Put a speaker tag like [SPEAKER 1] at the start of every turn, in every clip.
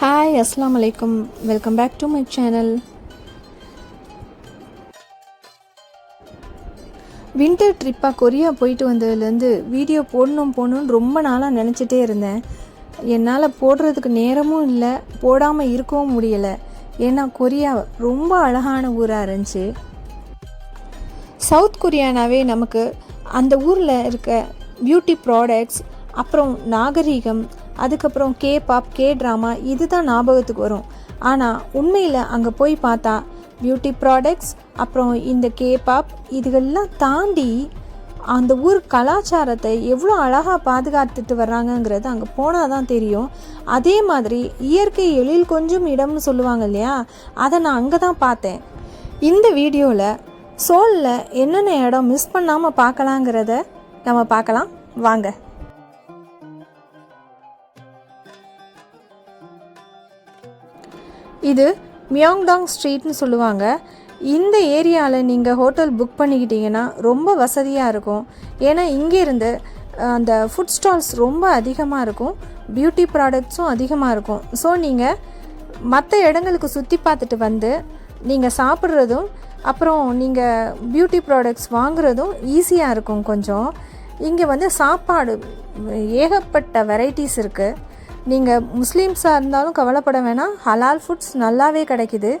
[SPEAKER 1] Hi அஸ்லாம் வலைக்கம் welcome back to my channel winter ட்ரிப்பாக Korea போயிட்டு வந்ததுலேருந்து வீடியோ போடணும் போடணும்னு ரொம்ப நாளாக நினச்சிட்டே இருந்தேன். என்னால் போடுறதுக்கு நேரமும் இல்லை போடாமல் இருக்கவும் முடியலை. ஏன்னா கொரியா ரொம்ப அழகான ஊராக இருந்துச்சு. சவுத் கொரியானாவே நமக்கு அந்த ஊரில் இருக்க பியூட்டி ப்ராடக்ட்ஸ் அப்புறம் நாகரீகம் அதுக்கப்புறம் கே பாப் கே ட்ராமா இதுதான் ஞாபகத்துக்கு வரும். ஆனால் உண்மையில் அங்கே போய் பார்த்தா பியூட்டி ப்ராடக்ட்ஸ் அப்புறம் இந்த கே பாப் இதுகள்லாம் தாண்டி அந்த ஊர் கலாச்சாரத்தை எவ்வளோ அழகாக பாதுகாத்துட்டு வர்றாங்கங்கிறது அங்கே போனால் தான் தெரியும். அதே மாதிரி இயற்கை எழில் கொஞ்சம் இடம்னு சொல்லுவாங்க இல்லையா? அதை நான் அங்கே தான் பார்த்தேன். இந்த வீடியோவில் சோலில் என்னென்ன இடம் மிஸ் பண்ணாமல் பார்க்கலாங்கிறத நம்ம பார்க்கலாம். வாங்க. இது மியாங்டாங் ஸ்ட்ரீட்னு சொல்லுவாங்க. இந்த ஏரியாவில் நீங்கள் ஹோட்டல் புக் பண்ணிக்கிட்டீங்கன்னா ரொம்ப வசதியாக இருக்கும். ஏன்னா இங்கேருந்து அந்த ஃபுட் ஸ்டால்ஸ் ரொம்ப அதிகமாக இருக்கும். பியூட்டி ப்ராடக்ட்ஸும் அதிகமாக இருக்கும். ஸோ நீங்கள் மற்ற இடங்களுக்கு சுற்றி பார்த்துட்டு வந்து நீங்கள் சாப்பிட்றதும் அப்புறம் நீங்கள் பியூட்டி ப்ராடக்ட்ஸ் வாங்குறதும் ஈஸியாக இருக்கும் கொஞ்சம். இங்கே வந்து சாப்பாடு ஏகப்பட்ட வெரைட்டிஸ் இருக்குது நீங்கள் முஸ்லீம்ஸாக இருந்தாலும் கவலைப்பட வேணாம். ஹலால் ஃபுட்ஸ் நல்லாவே கிடைக்குது.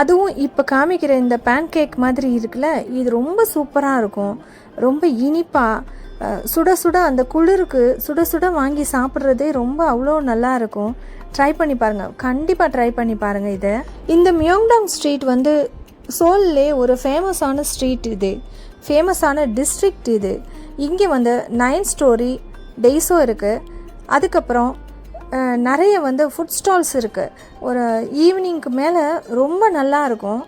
[SPEAKER 1] அதுவும் இப்போ காமிக்கிற இந்த பேன் கேக் மாதிரி இருக்குல்ல இது ரொம்ப சூப்பராக இருக்கும். ரொம்ப இனிப்பாக சுட சுட அந்த குளிருக்கு சுட சுட வாங்கி சாப்பிட்றதே ரொம்ப அவ்வளோ நல்லா இருக்கும். ட்ரை பண்ணி பாருங்கள் கண்டிப்பாக ட்ரை பண்ணி பாருங்கள் இதை. இந்த மியோங்டாங் ஸ்ட்ரீட் வந்து சோல்லே ஒரு ஃபேமஸான ஸ்ட்ரீட் இது. ஃபேமஸான டிஸ்ட்ரிக்ட் இது. இங்கே வந்து நைன் ஸ்டோரி டெய்ஸும் இருக்குது அதுக்கப்புறம் நிறைய வந்து ஃபுட் ஸ்டால்ஸ் இருக்குது ஒரு ஈவினிங்க்கு மேலே ரொம்ப நல்லா இருக்கும்.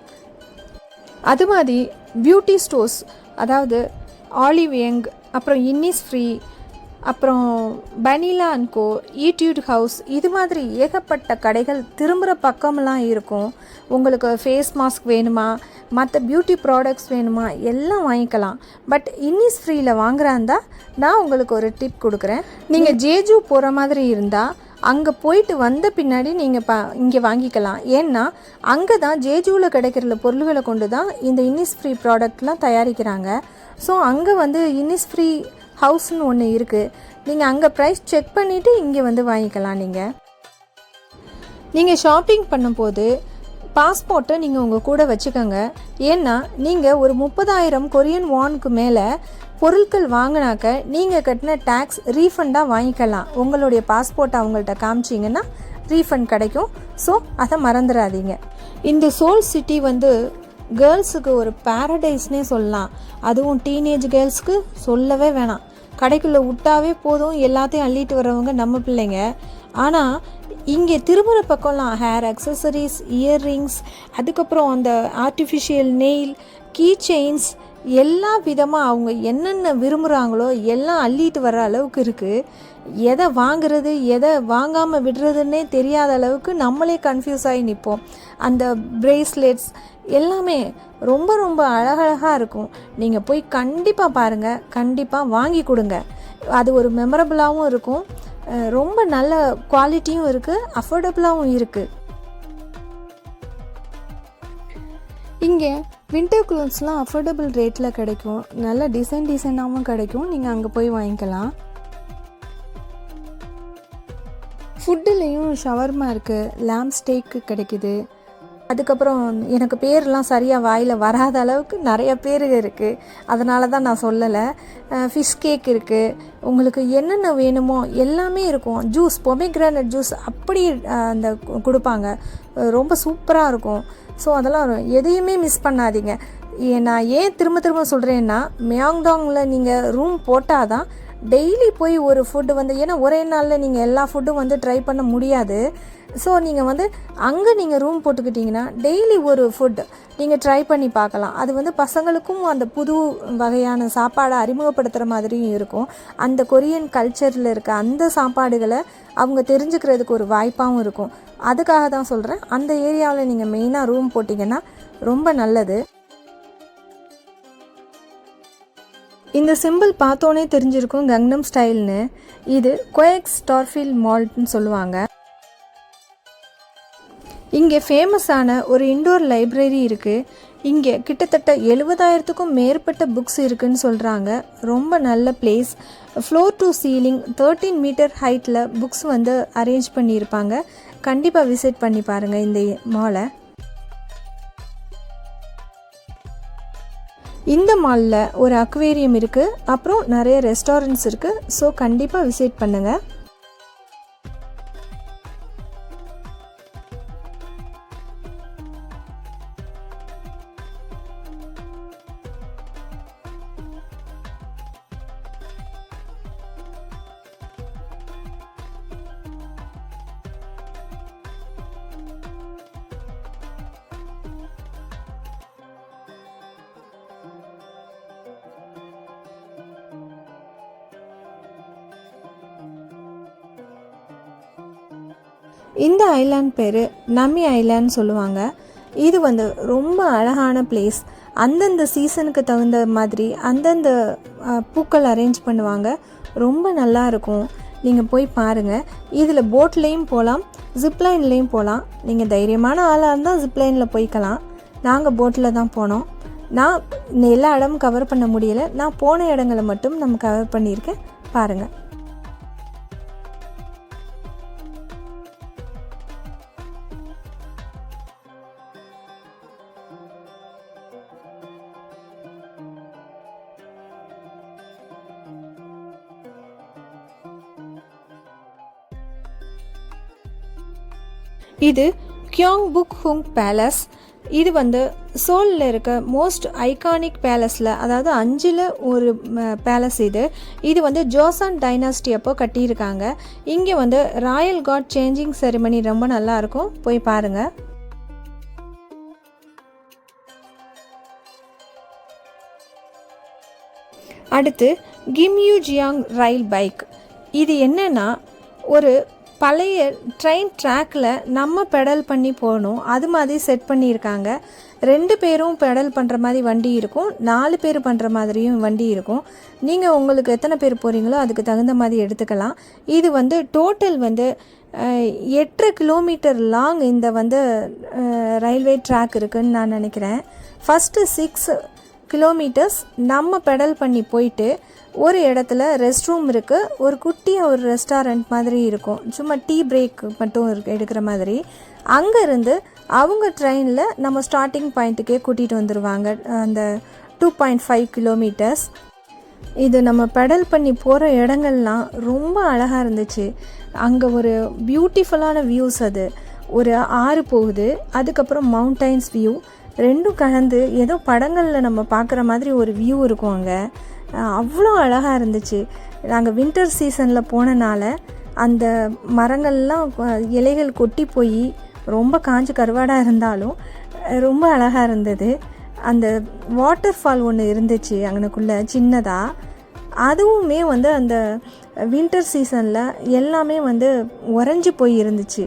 [SPEAKER 1] அது மாதிரி பியூட்டி ஸ்டோர்ஸ் அதாவது ஆலிவ் யங் அப்புறம் இன்னிஸ் ஃப்ரீ அப்புறம் பனிலா அண்ட் கோ ஈட்யூட் ஹவுஸ் இது மாதிரி ஏகப்பட்ட கடைகள் திரும்புகிற பக்கமெல்லாம் இருக்கும். உங்களுக்கு ஃபேஸ் மாஸ்க் வேணுமா? மற்ற பியூட்டி ப்ராடக்ட்ஸ் வேணுமா? எல்லாம் வாங்கிக்கலாம். பட் இன்னிஸ் ஃப்ரீயில் வாங்குறாந்தா நான் உங்களுக்கு ஒரு டிப் கொடுக்குறேன். நீங்கள் ஜேஜூ போகிற மாதிரி இருந்தால் அங்கே போயிட்டு வந்த பின்னாடி நீங்கள் ப இங்கே வாங்கிக்கலாம். ஏன்னா அங்கே தான் ஜேஜூவில் கிடைக்கிற பொருள்களை கொண்டு தான் இந்த இன்னிஸ் ஃப்ரீ ப்ராடக்ட்லாம் தயாரிக்கிறாங்க. ஸோ அங்கே வந்து இன்னிஸ் ஃப்ரீ ஹவுஸ்னு ஒன்று இருக்குது நீங்கள் அங்கே ப்ரைஸ் செக் பண்ணிவிட்டு இங்கே வந்து வாங்கிக்கலாம் நீங்கள் நீங்கள் ஷாப்பிங் பண்ணும்போது பாஸ்போர்ட்டை நீங்கள் உங்கள் கூட வச்சுக்கோங்க. ஏன்னா நீங்கள் ஒரு முப்பதாயிரம் கொரியன் வானுக்கு மேலே பொருட்கள் வாங்கினாக்க நீங்கள் கட்டின டேக்ஸ் ரீஃபண்டாக வாங்கிக்கலாம். உங்களுடைய பாஸ்போர்ட்டை அவங்கள்ட்ட காமிச்சிங்கன்னா ரீஃபண்ட் கிடைக்கும். ஸோ அதை மறந்துடாதீங்க. இந்த சோல் சிட்டி வந்து கேர்ள்ஸுக்கு ஒரு பேரடைஸ்னே சொல்லலாம். அதுவும் டீனேஜ் கேர்ள்ஸ்க்கு சொல்லவே வேணாம். கடைக்குள்ளே விட்டாவே போதும் எல்லாத்தையும் அள்ளிட்டு வரவங்க நம்ம பிள்ளைங்க. ஆனால் இங்கே திரும்புகிற பக்கம்லாம் ஹேர் அக்சசரிஸ் இயர்ரிங்ஸ் அதுக்கப்புறம் அந்த ஆர்டிஃபிஷியல் நெயில் கீ செயின்ஸ் எல்லா விதமாக அவங்க என்னென்ன விரும்புகிறாங்களோ எல்லாம் அள்ளிட்டு வர்ற அளவுக்கு இருக்குது எதை வாங்குறது எதை வாங்காமல் விடுறதுன்னே தெரியாத அளவுக்கு நம்மளே கன்ஃபியூஸ் ஆகி நிற்போம் அந்த பிரேஸ்லெட்ஸ் எல்லாமே ரொம்ப ரொம்ப அழகழகாக இருக்கும். நீங்கள் போய் கண்டிப்பாக பாருங்கள் கண்டிப்பாக வாங்கி கொடுங்க. அது ஒரு மெமரபுளாகவும் இருக்கும். ரொம்ப நல்ல குவாலிட்டியும் இருக்குது அஃபோர்டபுளாகவும் இருக்குது இங்கே வின்டர் க்ளோத்ஸ்லாம் அஃபோர்டபுள் ரேட்டில் கிடைக்கும். நல்ல டிசைன் டிசைனாகவும் கிடைக்கும். நீங்கள் அங்கே போய் வாங்கிக்கலாம். ஃபுட்டுலேயும் ஷவர்மா இருக்குது லேம்ப் ஸ்டேக்கு கிடைக்குது. அதுக்கப்புறம் எனக்கு பேர்லாம் சரியாக வாயில் வராத அளவுக்கு நிறைய பேர் இருக்குது அதனால தான் நான் சொல்லலை. ஃபிஷ் கேக் இருக்குது உங்களுக்கு என்னென்ன வேணுமோ எல்லாமே இருக்கும். ஜூஸ் பொமிக்ரானட் ஜூஸ் அப்படி அந்த கொடுப்பாங்க. ரொம்ப சூப்பராக இருக்கும். ஸோ அதெல்லாம் எதையுமே மிஸ் பண்ணாதீங்க. ஏ- நான் ஏன் திரும்ப திரும்ப சொல்கிறேன்னா மியாங்டாங்கில் நீங்கள் ரூம் போட்டால் தான் டெய்லி போய் ஒரு ஃபுட்டு வந்து ஏன்னா ஒரே நாளில் நீங்கள் எல்லா ஃபுட்டும் வந்து ட்ரை பண்ண முடியாது. ஸோ நீங்கள் வந்து அங்கே நீங்கள் ரூம் போட்டுக்கிட்டிங்கன்னா டெய்லி ஒரு ஃபுட் நீங்கள் ட்ரை பண்ணி பார்க்கலாம். அது வந்து பசங்களுக்கும் அந்த புது வகையான சாப்பாடை அறிமுகப்படுத்துகிற மாதிரியும் இருக்கும். அந்த கொரியன் கல்ச்சரில் இருக்க அந்த சாப்பாடுகளை அவங்க தெரிஞ்சுக்கிறதுக்கு ஒரு வாய்ப்பாகவும் இருக்கும். அதுக்காக தான் சொல்கிறேன் அந்த ஏரியாவில் நீங்கள் மெயினாக ரூம் போட்டிங்கன்னா ரொம்ப நல்லது. இந்த சிம்பிள் பார்த்தோன்னே தெரிஞ்சிருக்கும் கங்னம் ஸ்டைல்னு. இது கொயக்ஸ் ஸ்டார்ஃபீல்ட் மால்ட்னு சொல்லுவாங்க. இங்கே ஃபேமஸான ஒரு இண்டோர் லைப்ரரி இருக்குது இங்கே கிட்டத்தட்ட எழுபதாயிரத்துக்கும் மேற்பட்ட புக்ஸ் இருக்குன்னு சொல்கிறாங்க ரொம்ப நல்ல place floor to ceiling thirteen metre ஹைட்டில் புக்ஸ் வந்து அரேஞ்ச் பண்ணியிருப்பாங்க. கண்டிப்பாக விசிட் பண்ணி பாருங்கள் இந்த மாலை இந்த மாலில் ஒரு அக்வேரியம் இருக்குது அப்புறம் நிறைய ரெஸ்டாரண்ட்ஸ் இருக்குது ஸோ கண்டிப்பாக விசிட் பண்ணுங்கள் இந்த ஐலாண்ட் பேர் நம்மி ஐலாண்ட் சொல்லுவாங்க. இது வந்து ரொம்ப அழகான பிளேஸ் அந்தந்த சீசனுக்கு தகுந்த மாதிரி அந்தந்த பூக்கள் அரேஞ்ச் பண்ணுவாங்க. ரொம்ப நல்லா இருக்கும். நீங்கள் போய் பாருங்கள் இதில் போட்லேயும் போகலாம் ஜிப்லைன்லேயும் போகலாம் நீங்கள் தைரியமான ஆளாக இருந்தால் ஜிப்லைனில் போய்க்கலாம். நாங்கள் போட்டில் தான் போனோம். நான் இந்த எல்லா இடமும் கவர் பண்ண முடியலை. நான் போன இடங்களை மட்டும் நம்ம கவர் பண்ணியிருக்கேன். பாருங்கள் இது கியாங் புக் ஹுங் பேலஸ் இது வந்து சோலில் இருக்க மோஸ்ட் ஐகானிக் பேலஸில் அதாவது அஞ்சில் ஒரு பேலஸ் இது. இது வந்து ஜோசான் டைனாஸ்டி அப்போ கட்டியிருக்காங்க. இங்கே வந்து ராயல் காட் சேஞ்சிங் செரிமனி ரொம்ப நல்லா இருக்கும். போய் பாருங்கள் அடுத்து கிம்யூ ஜியாங் ரயில் பைக் இது என்னன்னா ஒரு பழைய ட்ரெயின் ட்ராக்கில் நம்ம பெடல் பண்ணி போகணும். அது மாதிரி செட் பண்ணியிருக்காங்க. ரெண்டு பேரும் பெடல் பண்ணுற மாதிரி வண்டி இருக்கும். நாலு பேர் பண்ணுற மாதிரியும் வண்டி இருக்கும். நீங்கள் உங்களுக்கு எத்தனை பேர் போகிறீங்களோ அதுக்கு தகுந்த மாதிரி எடுத்துக்கலாம். இது வந்து டோட்டல் வந்து எட்டரை கிலோமீட்டர் லாங் இந்த வந்து ரயில்வே ட்ராக் இருக்குதுன்னு நான் நினைக்கிறேன். ஃபஸ்ட்டு சிக்ஸ் கிலோமீட்டர்ஸ் நம்ம பெடல் பண்ணி போயிட்டு ஒரு இடத்துல ரெஸ்ட் ரூம் இருக்குது ஒரு குட்டியாக ஒரு ரெஸ்டாரண்ட் மாதிரி இருக்கும். சும்மா டீ பிரேக் மட்டும் இருக்கு எடுக்கிற மாதிரி. அங்கேருந்து அவங்க ட்ரெயினில் நம்ம ஸ்டார்டிங் பாயிண்ட்டுக்கே கூட்டிகிட்டு வந்துடுவாங்க அந்த டூ பாயிண்ட் ஃபைவ் கிலோமீட்டர்ஸ். இது நம்ம பெடல் பண்ணி போகிற இடங்கள்லாம் ரொம்ப அழகாக இருந்துச்சு. அங்கே ஒரு பியூட்டிஃபுல்லான வியூஸ் அது. ஒரு ஆறு போகுது. அதுக்கப்புறம் மவுண்டைன்ஸ் வியூ ரெண்டும் கலந்து ஏதோ படங்களில் நம்ம பார்க்குற மாதிரி ஒரு வியூ இருக்கும் அங்கே. அவ்வளோ அழகாக இருந்துச்சு. நாங்கள் வின்டர் சீசனில் போனனால அந்த மரங்கள்லாம் இலைகள் கொட்டி போய் ரொம்ப காஞ்சு கருவாடாக இருந்தாலும் ரொம்ப அழகாக இருந்தது. அந்த வாட்டர் ஃபால் ஒன்று இருந்துச்சு அங்கனக்குள்ளே சின்னதாக அதுவுமே வந்து அந்த வின்டர் சீசனில் எல்லாமே வந்து உறைஞ்சி போய் இருந்துச்சு.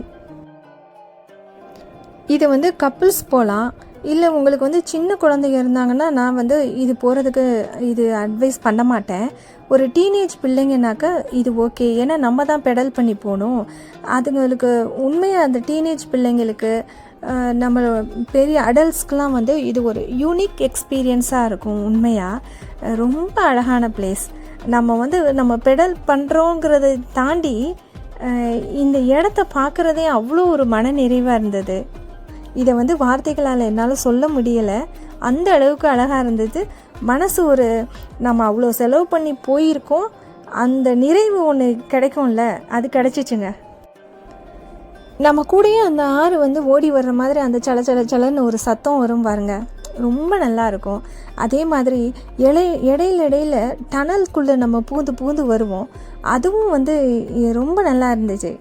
[SPEAKER 1] இது வந்து கப்புள்ஸ் போகலாம் இல்லை உங்களுக்கு வந்து சின்ன குழந்தைங்க இருந்தாங்கன்னா நான் வந்து இது போகிறதுக்கு இது அட்வைஸ் பண்ண மாட்டேன். ஒரு டீனேஜ் பிள்ளைங்கனாக்க இது ஓகே ஏன்னா நம்ம தான் பெடல் பண்ணி போகணும். அதுங்களுக்கு உண்மையாக அந்த டீனேஜ் பிள்ளைங்களுக்கு நம்ம பெரிய அடல்ட்ஸ்க்கெலாம் வந்து இது ஒரு யூனிக் எக்ஸ்பீரியன்ஸாக இருக்கும் உண்மையாக ரொம்ப அழகான பிளேஸ் நம்ம வந்து நம்ம பெடல் பண்ணுறோங்கிறத தாண்டி இந்த இடத்த பார்க்குறதே அவ்வளோ ஒரு மன நிறைவாக இருந்தது. இதை வந்து வார்த்தைகளால் என்னால் சொல்ல முடியலை. அந்த அளவுக்கு அழகாக இருந்தது. மனசு ஒரு நம்ம அவ்வளோ செலவு பண்ணி போயிருக்கோம். அந்த நிறைவு ஒன்று கிடைக்கும்ல அது கிடச்சிச்சுங்க. நம்ம கூடயே அந்த ஆறு வந்து ஓடி வர்ற மாதிரி அந்த சல சல சலன்னு ஒரு சத்தம் வரும் பாருங்க. ரொம்ப நல்லா இருக்கும். அதே மாதிரி இடை இடையில இடையில டனல்குள்ளே நம்ம பூந்து பூந்து வருவோம். அதுவும் வந்து ரொம்ப நல்லா இருந்துச்சு.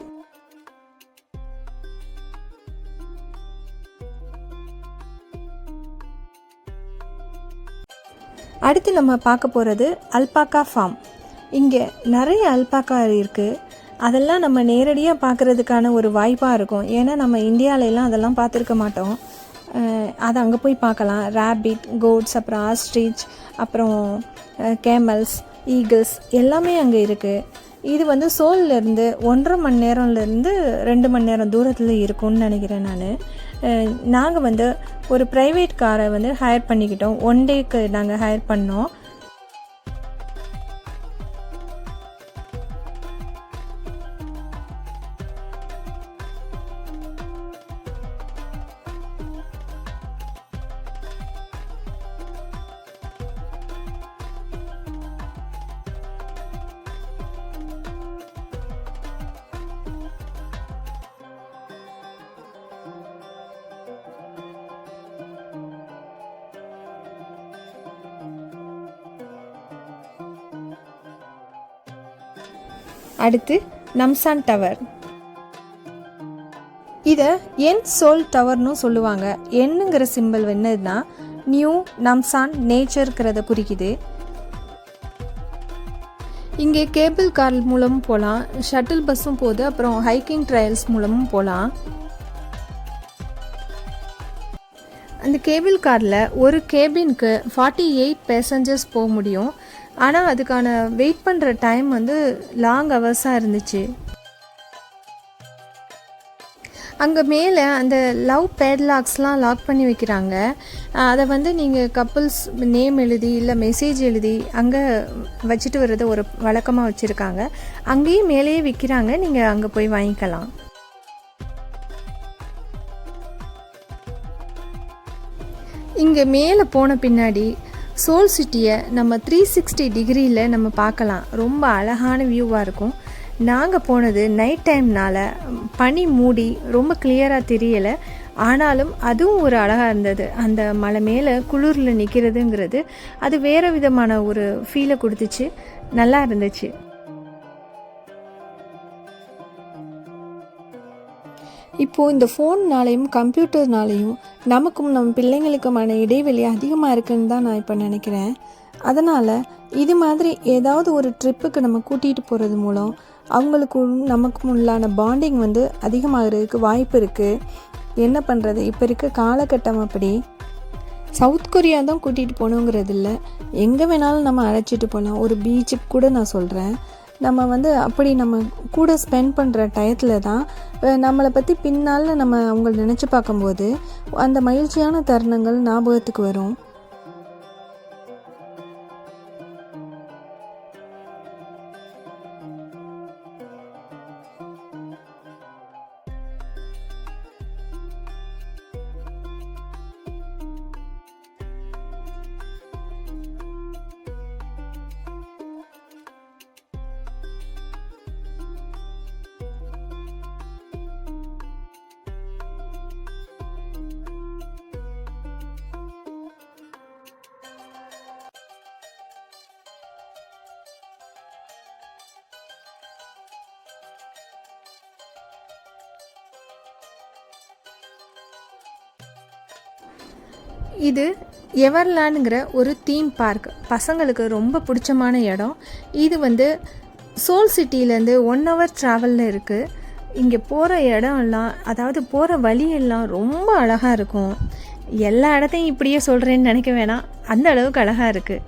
[SPEAKER 1] அடுத்து நம்ம பார்க்க போகிறது அல்பாக்கா ஃபார்ம். இங்கே நிறைய அல்பாக்கா இருக்குது அதெல்லாம் நம்ம நேரடியாக பார்க்குறதுக்கான ஒரு வாய்ப்பாக இருக்கும். ஏன்னா நம்ம இந்தியாவிலலாம் அதெல்லாம் பார்த்துருக்க மாட்டோம். அதை அங்கே போய் பார்க்கலாம். ரேபிட் கோட்ஸ் அப்புறம் ஆஸ்ட்ரிச் அப்புறம் கேமல்ஸ் ஈகிள்ஸ் எல்லாமே அங்கே இருக்குது இது வந்து சோல்லேருந்து ஒன்றரை மணி நேரம்லேருந்து ரெண்டு மணி நேரம் தூரத்தில் இருக்கும்னு நினைக்கிறேன் நான். நாங்கள் வந்து ஒரு ப்ரைவேட் காரை வந்து ஹையர் பண்ணிக்கிட்டோம். ஒன் டேக்கு நாங்கள் ஹையர் பண்ணோம். அடுத்து நம்சான் டவர். இதை என் சோல் டவர்னு சொல்லுவாங்க. என்னங்கிற சிம்பிள் என்னதுன்னா நியூ நம்சான் நேச்சர்ங்கிறத குறிக்குது. இங்கே கேபிள் கார் மூலமும் போகலாம் ஷட்டில் பஸ்ஸும் போகுது அப்புறம் ஹைக்கிங் ட்ரையல்ஸ் மூலமும் போகலாம் அந்த கேபிள் காரில் ஒரு கேபினுக்கு ஃபார்ட்டி எயிட் பேசஞ்சர்ஸ் போக முடியும். ஆனால் அதுக்கான வெயிட் பண்ணுற டைம் வந்து லாங் ஹவர்ஸாக இருந்துச்சு. அங்கே மேலே அந்த லவ் பேட்லாக்ஸ்லாம் லாக் பண்ணி வைக்கிறாங்க. அதை வந்து நீங்கள் கப்புள்ஸ் நேம் எழுதி இல்லை மெசேஜ் எழுதி அங்கே வச்சுட்டு வர்றதை ஒரு வழக்கமாக வச்சுருக்காங்க. அங்கேயும் மேலேயே விற்கிறாங்க நீங்கள் அங்கே போய் வாங்கிக்கலாம். இங்கே மேலே போன பின்னாடி சோல் சிட்டியை நம்ம த்ரீ சிக்ஸ்டி டிகிரியில் நம்ம பார்க்கலாம். ரொம்ப அழகான வியூவாக இருக்கும். நாங்கள் போனது நைட் டைம்னால் பனி மூடி ரொம்ப கிளியராக தெரியலை. ஆனாலும் அதுவும் ஒரு அழகாக இருந்தது. அந்த மலை மேலே குளிரில் நிற்கிறதுங்கிறது அது வேறு விதமான ஒரு ஃபீலை கொடுத்துச்சு. நல்லா இருந்துச்சு. இப்போது இந்த ஃபோன்னாலையும் கம்ப்யூட்டர்னாலையும் நமக்கும் நம்ம பிள்ளைங்களுக்குமான இடைவெளி அதிகமாக இருக்குன்னு தான் நான் இப்போ நினைக்கிறேன். அதனால் இது மாதிரி ஏதாவது ஒரு ட்ரிப்புக்கு நம்ம கூட்டிகிட்டு போகிறது மூலம் அவங்களுக்கும் நமக்கும் உள்ளான பாண்டிங் வந்து அதிகமாகிறதுக்கு வாய்ப்பு இருக்குது என்ன பண்ணுறது இப்போ இருக்க காலகட்டம் அப்படி. சவுத் கொரியா தான் கூட்டிகிட்டு போகணுங்கிறது இல்லை. எங்கே வேணாலும் நம்ம அழைச்சிட்டு போகலாம் ஒரு பீச்சுக்கு கூட நான் சொல்கிறேன் நம்ம வந்து அப்படி நம்ம கூட ஸ்பெண்ட் பண்ணுற டயத்தில் தான் நம்மளை பற்றி பின்னால் நம்ம அவங்கள நினச்சி பார்க்கும்போது அந்த மகிழ்ச்சியான தருணங்கள் ஞாபகத்துக்கு வரும். இது எவர்லேண்டுங்கிற ஒரு தீம் பார்க் பசங்களுக்கு ரொம்ப பிடிச்சமான இடம். இது வந்து சோல் சிட்டியிலேருந்து ஒன் ஹவர் ட்ராவலில் இருக்குது இங்கே போகிற இடம் எல்லாம் அதாவது போகிற வழியெல்லாம் ரொம்ப அழகாக இருக்கும். எல்லா இடத்தையும் இப்படியே சொல்கிறேன்னு நினைக்க வேணாம். அந்த அளவுக்கு அழகாக இருக்குது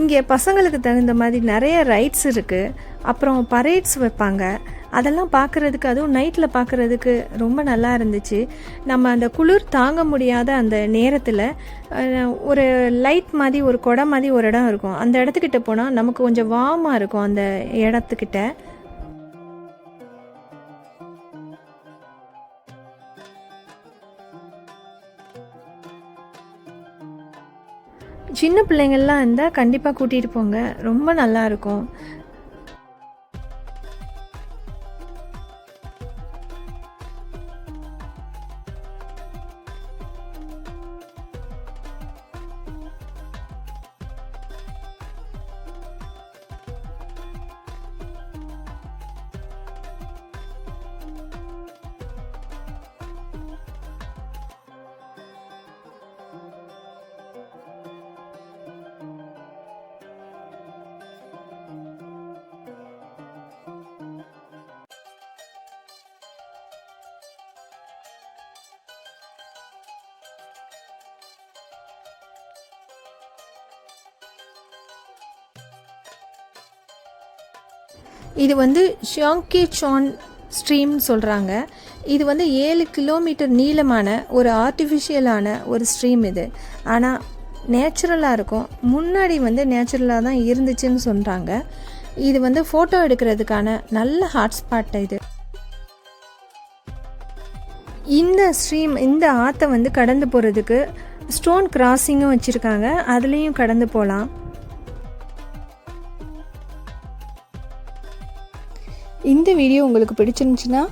[SPEAKER 1] இங்கே பசங்களுக்கு தகுந்த மாதிரி நிறைய ரைட்ஸ் இருக்குது அப்புறம் பரேட்ஸ் வைப்பாங்க. அதெல்லாம் பார்க்குறதுக்கு அதுவும் நைட்டில் பார்க்குறதுக்கு ரொம்ப நல்லா இருந்துச்சு. நம்ம அந்த குளிர் தாங்க முடியாத அந்த நேரத்தில் ஒரு லைட் மாதிரி ஒரு குடம் மாதிரி ஒரு இடம் இருக்கும். அந்த இடத்துக்கிட்ட போனால் நமக்கு கொஞ்சம் வார்மாக இருக்கும் அந்த இடத்துக்கிட்ட. சின்ன பிள்ளைங்கள்லாம் இருந்தால் கண்டிப்பாக கூட்டிகிட்டு போங்க. ரொம்ப நல்லா இது வந்து ஷியாங்கி சான் ஸ்ட்ரீம்னு சொல்கிறாங்க இது வந்து ஏழு கிலோமீட்டர் நீளமான ஒரு ஆர்டிஃபிஷியலான ஒரு ஸ்ட்ரீம் இது. ஆனால் நேச்சுரலாக இருக்கும். முன்னாடி வந்து நேச்சுரலாக தான் இருந்துச்சுன்னு சொல்கிறாங்க இது வந்து ஃபோட்டோ எடுக்கிறதுக்கான நல்ல ஹாட்ஸ்பாட் இது. இந்த ஸ்ட்ரீம் இந்த ஆற்றை வந்து கடந்து போகிறதுக்கு ஸ்டோன் கிராசிங்கும் வச்சுருக்காங்க. அதுலேயும் கடந்து போகலாம் இந்த வீடியோ உங்களுக்கு பிடிச்சிருந்துச்சுன்னா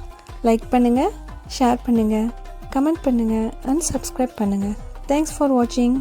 [SPEAKER 1] லைக் பண்ணுங்கள் ஷேர் பண்ணுங்கள் கமெண்ட் பண்ணுங்கள் அண்ட் சப்ஸ்கிரைப் பண்ணுங்கள் தேங்க்ஸ் ஃபார் வாட்சிங்